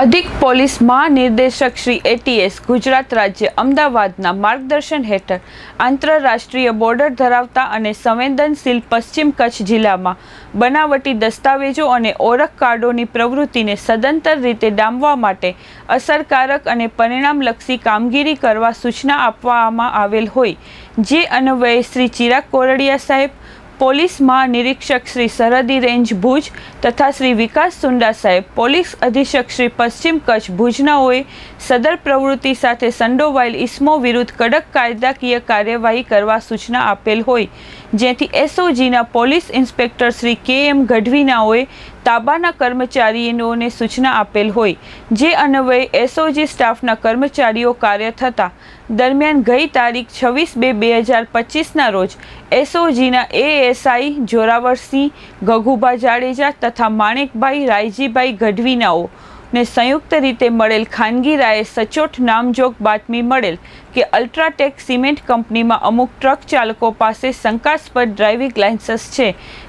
અધિક પોલીસ મહાનિર્દેશક શ્રી એટીએસ ગુજરાત રાજ્ય અમદાવાદના માર્ગદર્શન હેઠળ આંતરરાષ્ટ્રીય બોર્ડર ધરાવતા અને સંવેદનશીલ પશ્ચિમ કચ્છ જિલ્લામાં બનાવટી દસ્તાવેજો અને ઓળખ કાર્ડોની પ્રવૃત્તિને સદંતર રીતે ડામવા માટે અસરકારક અને પરિણામલક્ષી કામગીરી કરવા સૂચના આપવામાં આવેલ હોય, જે અન્વયે શ્રી ચિરાગ કોરડિયા સાહેબ પોલીસ મહાનિરીક્ષક શ્રી સરહદી રેન્જ ભુજ તથા શ્રી વિકાસ સુંડા સાહેબ. પોલીસ અધિક્ષક શ્રી પશ્ચિમ કચ્છ ભુજનાઓએ સદર પ્રવૃત્તિ સાથે સંડોવાયેલ ઇસમો વિરુદ્ધ કડક કાયદાકીય કાર્યવાહી કરવા સૂચના આપેલ હોય. જેથી એસઓજીના પોલીસ ઇન્સ્પેક્ટર શ્રી કે એમ ગઢવીનાઓએ તાબાના કર્મચારીઓને સૂચના આપેલ હોય, જે અન્વયે એસઓજી સ્ટાફના કર્મચારીઓ કાર્ય થતા દરમિયાન ગઈ તારીખ છવ્વીસ બે બે હજાર પચીસના રોજ એસઓજીના એએસઆઈ જોરાવરસિંહ ગઘુભા જાડેજા તથા માણેકભાઈ રાયજીભાઈ ગઢવીનાઓ ને સંયુક્ત રીતે મળેલ ખાનગી રાયે સચોટ નામજોગ બાતમી મળેલ કે અલ્ટ્રાટેક સિમેન્ટ કંપનીમાં અમુક ટ્રક ચાલકો પાસે શંકાસ્પદ ડ્રાઇવિંગ લાયસન્સ છે.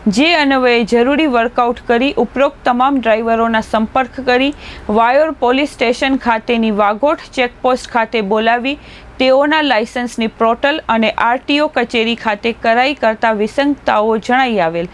જે અન્વયે જરૂરી વર્કઆઉટ કરી ઉપરોક્ત તમામ ડ્રાઈવરોના સંપર્ક કરી વાયોર પોલીસ સ્ટેશન ખાતેની વાઘોઠ ચેકપોસ્ટ ખાતે બોલાવી તેઓના લાયસન્સની પોર્ટલ અને આરટીઓ કચેરી ખાતે કરાઈ કરતા વિસંગતાઓ જણાઈ આવેલ.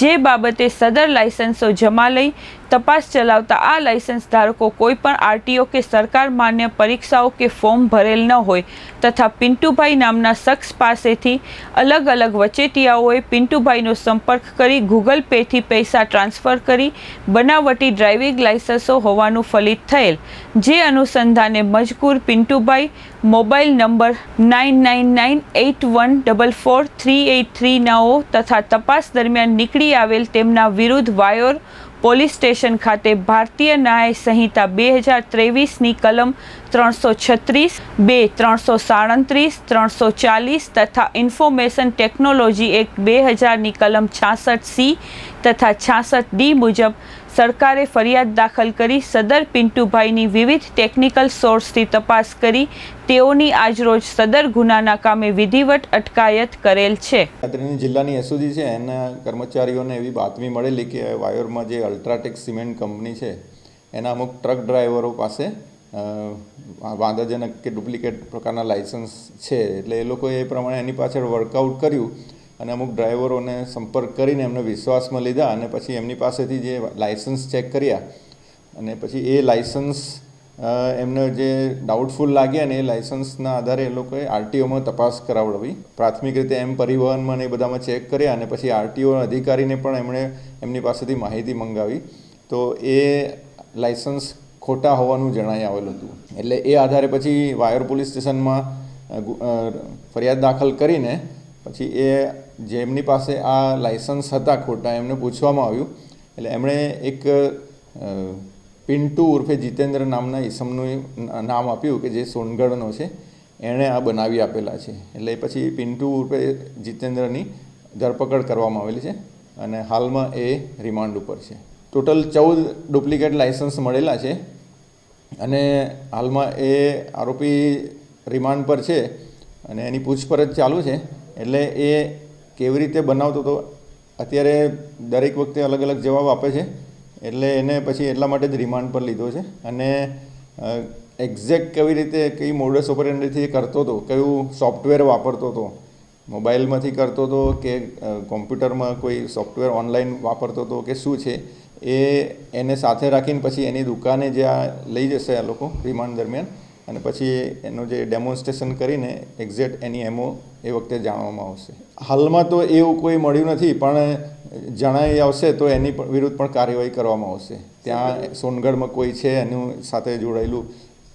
જે બાબતે સદર લાયસન્સો જમા લઈ તપાસ ચલાવતા આ લાયસન્સ ધારકો કોઈ પણ આરટીઓ કે સરકાર માન્ય પરીક્ષાઓ કે ફોર્મ ભરેલ ન હોય તથા પિન્ટુભાઈ નામના શખ્સ પાસેથી અલગ અલગ વચેટિયાઓએ પિન્ટુભાઈનો સંપર્ક કરી ગૂગલ પેથી પૈસા ટ્રાન્સફર કરી બનાવટી ડ્રાઇવિંગ લાયસન્સો હોવાનું ફલિત થયેલ. જે અનુસંધાને મજકૂર Pintubhai mobile number nine nine nine eight one double four three eight three નાઓ તથા તપાસ દરમિયાન નીકળી આવેલ તેમના વિરુદ્ધ વાયોર પોલીસ સ્ટેશન ખાતે ભારતીય ન્યાય સંહિતા બે હજાર ત્રેવીસની કલમ ત્રણસો છત્રીસ, બે ત્રણસો સાડત્રીસ, ત્રણસો ચાલીસ તથા ઇન્ફોર્મેશન ટેકનોલોજી એક્ટ બે હજારની કલમ છાસઠ સી તથા છાસઠ ડી મુજબ સરકારે ફરિયાદ દાખલ કરી સદર પિન્ટુભાઈની વિવિધ ટેકનિકલ સોર્સથી તપાસ કરી તેઓની આજરોજ સદર ગુનાના કામે વિધિવત અટકાયત કરેલ છે. જિલ્લાની એસઓજી છે, એના કર્મચારીઓને એવી બાતમી મળેલી કે વાયોરમાં જે અલ્ટ્રાટેક સિમેન્ટ કંપની છે, એના અમુક ટ્રક ડ્રાઈવરો પાસે વાંધાજનક કે ડુપ્લિકેટ પ્રકારના લાઇસન્સ છે, એટલે એ લોકોએ એ પ્રમાણે એની પાછળ વર્કઆઉટ કર્યું અને અમુક ડ્રાઈવરોને સંપર્ક કરીને એમને વિશ્વાસમાં લીધા અને પછી એમની પાસેથી જે લાઇસન્સ ચેક કર્યા અને પછી એ લાઇસન્સ એમને જે ડાઉટફુલ લાગ્યા ને એ લાઇસન્સના આધારે એ લોકોએ આરટીઓમાં તપાસ કરાવડાવી. પ્રાથમિક રીતે એમ પરિવહનમાં ને એ બધામાં ચેક કર્યા અને પછી આરટીઓ અધિકારીને પણ એમણે એમની પાસેથી માહિતી મંગાવી. તો એ લાયસન્સ ખોટા હોવાનું જણાઈ આવેલું હતું. એટલે એ આધારે પછી વાયર પોલીસ સ્ટેશનમાં ફરિયાદ દાખલ કરીને પછી એ જેમની પાસે આ લાઇસન્સ હતા ખોટા, એમને પૂછવામાં આવ્યું. એટલે એમણે એક પિન્ટુ ઉર્ફે જીતેન્દ્ર નામના ઈસમનું નામ આપ્યું કે જે સોનગઢનો છે, એણે આ બનાવી આપેલા છે. એટલે પછી પિન્ટુ ઉર્ફે જીતેન્દ્રની ધરપકડ કરવામાં આવેલી છે અને હાલમાં એ રિમાન્ડ ઉપર છે. ટોટલ ચૌદ ડુપ્લિકેટ લાઇસન્સ મળેલા છે. અને હાલમાં એ આરોપી રિમાન્ડ પર છે અને એની પૂછપરછ ચાલુ છે. એટલે એ કેવી રીતે બનાવતો હતો, અત્યારે દરેક વખતે અલગ અલગ જવાબ આપે છે. એટલે એને પછી એટલા માટે જ રિમાન્ડ પર લીધો છે. અને એક્ઝેક્ટ કેવી રીતે, કઈ મોડસ ઓપરેન્ડીથી કરતો હતો, કયું સોફ્ટવેર વાપરતો હતો મોબાઈલમાંથી કરતો હતો કે કોમ્પ્યુટરમાં કોઈ સોફ્ટવેર ઓનલાઈન વાપરતો હતો કે શું છે એ એને સાથે રાખીને પછી એની દુકાને જ્યાં લઈ જશે આ લોકો રિમાન્ડ દરમિયાન અને પછી એનું જે ડેમોન્સ્ટ્રેશન કરીને એક્ઝેક્ટ એની એમઓ એ વખતે જાણવામાં આવશે. હાલમાં તો એવું કોઈ મળ્યું નથી, પણ જણાઈ આવશે તો એની વિરુદ્ધ પણ કાર્યવાહી કરવામાં આવશે. ત્યાં સોનગઢમાં કોઈ છે એનું સાથે જોડાયેલું,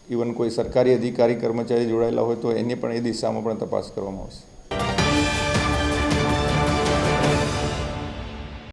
ઇવન કોઈ સરકારી અધિકારી કર્મચારી જોડાયેલા હોય તો એની પણ એ દિશામાં પણ તપાસ કરવામાં આવશે.